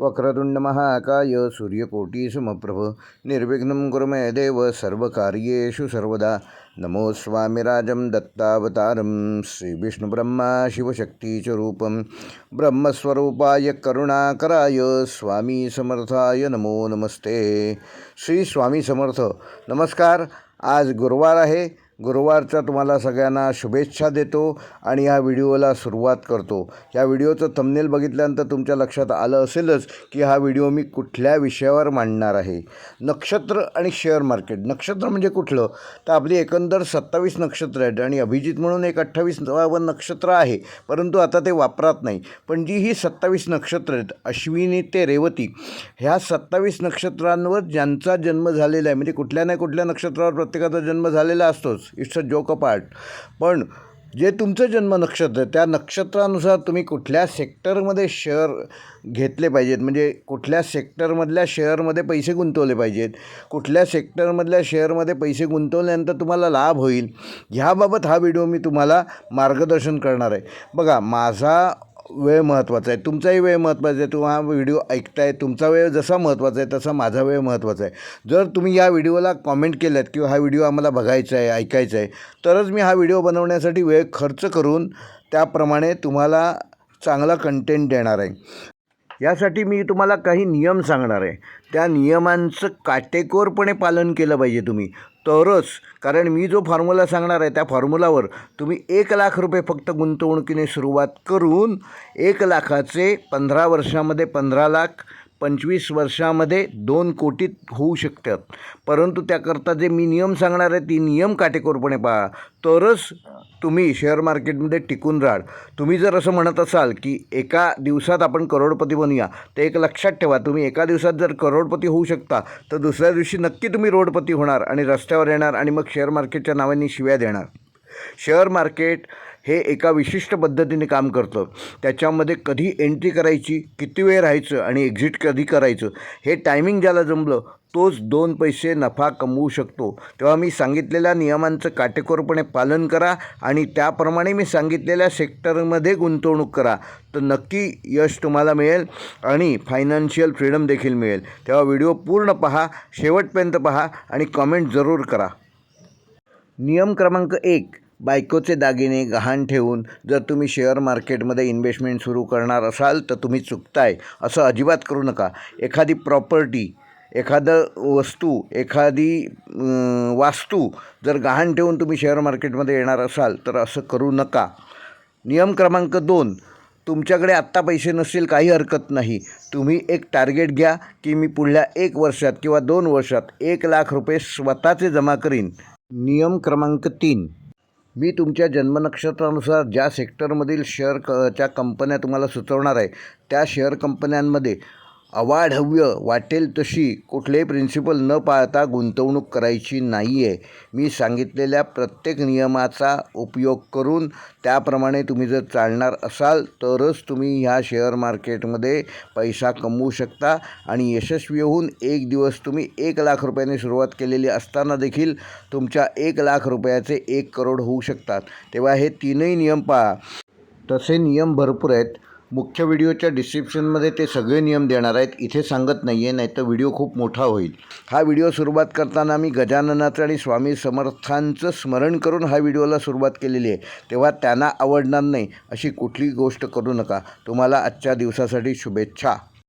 वक्रतुंड महाकाय सूर्यकोटी समप्रभ निर्विघ्नं कुरु मे देव सर्वकार्येषु सर्वदा। नमो स्वामिराजं दत्तावतारं श्रीविष्णुब्रह्मा शिवशक्तीस्वरूपं ब्रह्मस्वरूपाय करुणाकराय स्वामी समर्थाय नमो नमस्ते। श्री स्वामी समर्थ। नमस्कार आज गुरुवार आहे। गुरुवारच्या तुम्हाला सगळ्यांना शुभेच्छा देतो आणि ह्या व्हिडिओला सुरुवात करतो. ह्या व्हिडिओचं थंबनेल बघितल्यानंतर तुमच्या लक्षात आलं असेलच की हा व्हिडिओ मी कुठल्या विषयावर मांडणार आहे. नक्षत्र आणि शेअर मार्केट नक्षत्र म्हणजे कुठलं? तर आपली एकंदर सत्तावीस नक्षत्र आहेत आणि अभिजित म्हणून एक अठ्ठावीस नक्षत्र आहे. परंतु आता ते वापरात नाही. पण जी ही सत्तावीस नक्षत्र आहेत अश्विनी ते रेवती ह्या सत्तावीस नक्षत्रांवर ज्यांचा जन्म झालेला आहे म्हणजे कुठल्या नाही कुठल्या नक्षत्रावर प्रत्येकाचा जन्म झालेला असतोच. It's a joke a part पण जे तुमचं जन्म नक्षत्र आहे त्या नक्षत्रानुसार तुम्ही कुठल्या सेक्टरमध्ये शेअर घेतले पाहिजेत? म्हणजे कुठल्या सेक्टरमधल्या शेअरमध्ये पैसे गुंतवले पाहिजेत? कुठल्या सेक्टरमधल्या शेअरमध्ये पैसे गुंतवल्यानंतर तुम्हाला लाभ होईल? ह्याबाबत हा व्हिडिओ मी तुम्हाला मार्गदर्शन करणार आहे. बघा माझा वेळ महत्त्वाचा आहे. तुमचाही वेळ महत्त्वाचा आहे. तुम्हा हा व्हिडिओ ऐकताय तुमचा वेळ जसा महत्त्वाचा आहे तसा माझा वेळ महत्त्वाचा आहे. जर तुम्ही या व्हिडिओला कॉमेंट केल्यात किंवा हा व्हिडिओ आम्हाला बघायचा आहे ऐकायचा आहे तरच मी हा व्हिडिओ बनवण्यासाठी वेळ खर्च करून त्याप्रमाणे तुम्हाला चांगला कंटेंट देणार आहे. यासाठी मी तुम्हाला काही नियम सांगणार आहे. त्या नियमांचं काटेकोरपणे पालन केलं पाहिजे तुम्ही. तरच कारण मी जो फॉर्म्युला सांगणार आहे त्या फॉर्म्युलावर तुम्ही एक लाख रुपये फक्त गुंतवणुकीने सुरुवात करून एक लाखाचे पंधरा वर्षामध्ये पंधरा लाख पंचवीस वर्षामध्ये दोन कोटीत होऊ शकतात. परंतु त्याकरता जे मी नियम सांगणार आहे ती नियम काटेकोरपणे पहा. तरच तुम्ही शेअर मार्केटमध्ये टिकून राहाल. तुम्ही जर असं म्हणत असाल की एका दिवसात आपण करोडपती बनूया तर एक लक्षात ठेवा तुम्ही एका दिवसात जर करोडपती होऊ शकता तर दुसऱ्या दिवशी नक्की तुम्ही रोडपती होणार आणि रस्त्यावर येणार आणि मग शेअर मार्केटच्या नावाने शिव्या देणार. शेअर मार्केट हे एका विशिष्ट पद्धतीने काम करतं. त्याच्यामध्ये कधी एंट्री करायची किती वेळ राहायचं आणि एक्झिट कधी करायचं हे टायमिंग ज्याला जमलं तोच दोन पैसे नफा कमवू शकतो. तेव्हा मी सांगितलेल्या नियमांचं काटेकोरपणे पालन करा आणि त्याप्रमाणे मी सांगितलेल्या सेक्टरमध्ये गुंतवणूक करा. तर नक्की यश तुम्हाला मिळेल आणि फायनान्शियल फ्रीडम देखील मिळेल. तेव्हा व्हिडिओ पूर्ण पहा शेवटपर्यंत पहा आणि कमेंट जरूर करा. नियम क्रमांक एक बायकोचे दागिने गहाण ठेवून जर तुम्ही शेअर मार्केटमध्ये इन्व्हेस्टमेंट सुरू करणार असाल तर तुम्ही चुकताय. असं अजिबात करू नका. एखादी प्रॉपर्टी एखादं वस्तू एखादी वास्तू जर गहाण ठेवून तुम्ही शेअर मार्केटमध्ये येणार असाल तर असं करू नका. नियम क्रमांक दोन तुमच्याकडे आत्ता पैसे नसतील काही हरकत नाही. तुम्ही एक टार्गेट घ्या की मी पुढल्या एक वर्षात किंवा दोन वर्षात एक लाख रुपये स्वतःचे जमा करीन. नियम क्रमांक तीन. मी तुमच्या जन्मनक्षत्रानुसार ज्या सेक्टरमधील शेअर क च्या कंपन्या तुम्हाला सुचवणार आहे त्या शेअर कंपन्यांमध्ये अवाढव्य वाटेल तशी कुठलेही प्रिन्सिपल न पाळता गुंतवणूक करायची नाही आहे मी सांगितलेल्या प्रत्येक नियमाचा उपयोग करून त्याप्रमाणे तुम्ही जर चालणार असाल तरच तुम्ही ह्या शेअर मार्केटमध्ये पैसा कमवू शकता आणि यशस्वी होऊन एक दिवस तुम्ही एक लाख रुपयाने सुरुवात केलेली असताना देखील तुमच्या एक लाख रुपयाचे एक करोड होऊ शकतात. तेव्हा हे तीनही नियम पाळा तसे नियम भरपूर आहेत. मुख्य व्हिडिओच्या डिस्क्रिप्शनमध्ये ते सगळे नियम देणार आहेत. इथे सांगत नाही आहे नाही तर व्हिडिओ खूप मोठा होईल. हा व्हिडिओ सुरुवात करताना मी गजाननाचं आणि स्वामी समर्थांचं स्मरण करून हा व्हिडिओला सुरुवात केलेली आहे. तेव्हा त्यांना आवडणार नाही अशी कुठलीही गोष्ट करू नका. तुम्हाला आजच्या दिवसासाठी शुभेच्छा.